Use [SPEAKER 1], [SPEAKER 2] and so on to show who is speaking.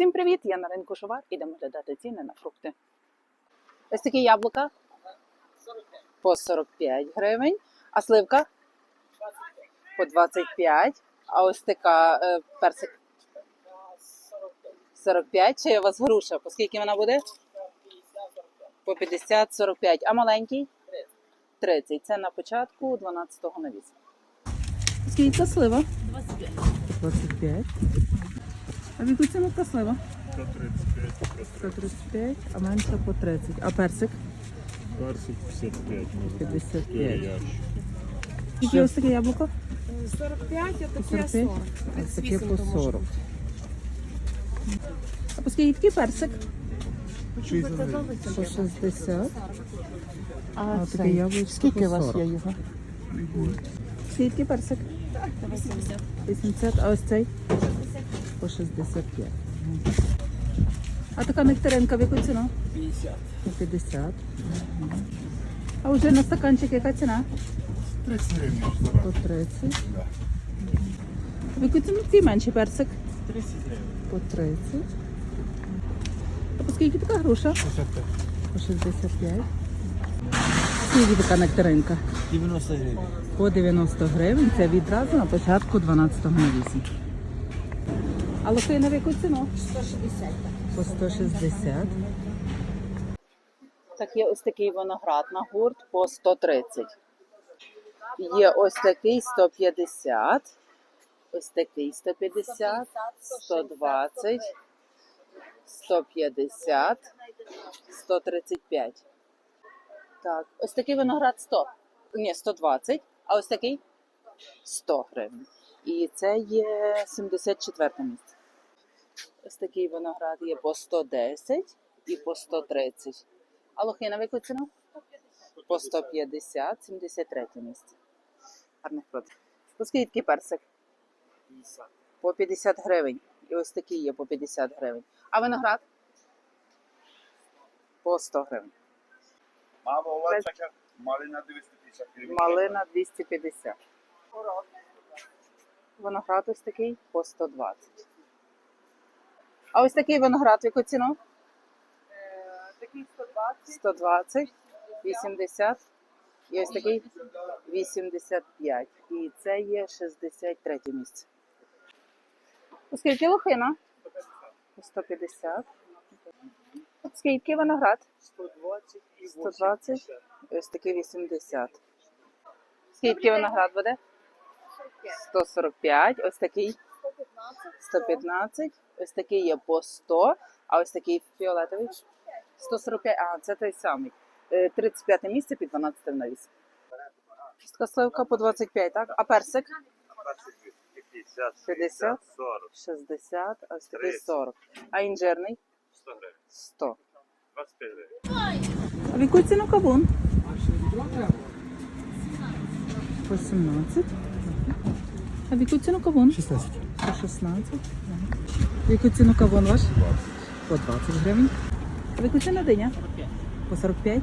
[SPEAKER 1] Всім привіт! Я на ринку Шовар. Ідемо глядати ціни на фрукти. Ось такі яблука по 45 гривень, а сливка по 25. А ось така е, персик 45. Чи у вас груша? По скільки вона буде? По 50-45. А маленький? 30. Це на початку 12-го навісу. Скільки це слива?
[SPEAKER 2] 25.
[SPEAKER 1] 25. А в яку ціну та слива?
[SPEAKER 3] 135,
[SPEAKER 1] 135, а менше по 30. А персик?
[SPEAKER 3] персик 55, може.
[SPEAKER 1] 55.
[SPEAKER 3] ящик.
[SPEAKER 1] Скільки ось таке яблуко?
[SPEAKER 2] 45, а такі
[SPEAKER 1] 45?
[SPEAKER 2] 40.
[SPEAKER 1] Ось таке по 40. А по скільки такий персик? По 60. А,
[SPEAKER 2] А
[SPEAKER 1] таке яблучко
[SPEAKER 2] Скільки
[SPEAKER 1] по
[SPEAKER 2] у вас
[SPEAKER 1] 40.
[SPEAKER 2] є його?
[SPEAKER 1] Скільки такий персик?
[SPEAKER 2] 80.
[SPEAKER 1] 80, а ось цей? По 65. А така нектаринка в яку ціну?
[SPEAKER 2] 50.
[SPEAKER 1] По 50. А вже на стаканчик яка ціна?
[SPEAKER 3] 30 гривень.
[SPEAKER 1] По 30. В яку ціну такий менший персик?
[SPEAKER 3] 30 гривень.
[SPEAKER 1] По 30. А по скільки така груша?
[SPEAKER 3] 65.
[SPEAKER 1] По 65. Скільки така нектаринка?
[SPEAKER 3] 90 гривень.
[SPEAKER 1] По 90 гривень. Це відразу на початку 12-го навісі. А лохина в яку ціну?
[SPEAKER 2] 160.
[SPEAKER 1] По 160. Так, є ось такий виноград на гурт по 130. Є ось такий 150. Ось такий 150, 120, 150, 135. Так, ось такий виноград 100. Ні, 120, а ось такий 100 гривень. І це є 74 місце. Ось такий виноград є по 110 і по 130. А лохина в яку ціну? По 150, 73 місце. Гарних продаж. По скільки персик? По 50 гривень. І ось такий є по 50 гривень. А виноград? По 100 гривень.
[SPEAKER 4] Мама, у вас така малина 250 гривень.
[SPEAKER 1] Малина 250. Виноград ось такий по 120. А ось такий виноград в яку ціну?
[SPEAKER 2] Такий 120.
[SPEAKER 1] 120, 80 і ось такий 85. І це є 63 місце. Скільки лохина? По 150. Скільки виноград?
[SPEAKER 3] 120 і
[SPEAKER 1] 120. Ось такий 80. Скільки виноград буде? 145. Ось такий 115. Ось такий є по 100. А ось такий фіолетовий 145. А, це той самий. Е, 35 місце під 12 навіс. Така сливка по 25, так? А персик?
[SPEAKER 4] 50,
[SPEAKER 1] 50,
[SPEAKER 4] 40,
[SPEAKER 1] 60, ось такий
[SPEAKER 4] 30.
[SPEAKER 1] 40. А інжирний?
[SPEAKER 4] 100 гривень.
[SPEAKER 1] 100.
[SPEAKER 4] 25 гривень.
[SPEAKER 1] А в яку ціну кавун? По 17. А в яку ціну кавун?
[SPEAKER 3] 16.
[SPEAKER 1] По 16. В яку ціну кавун ваш? По 20 гривень. А в яку ціну диня? По 45.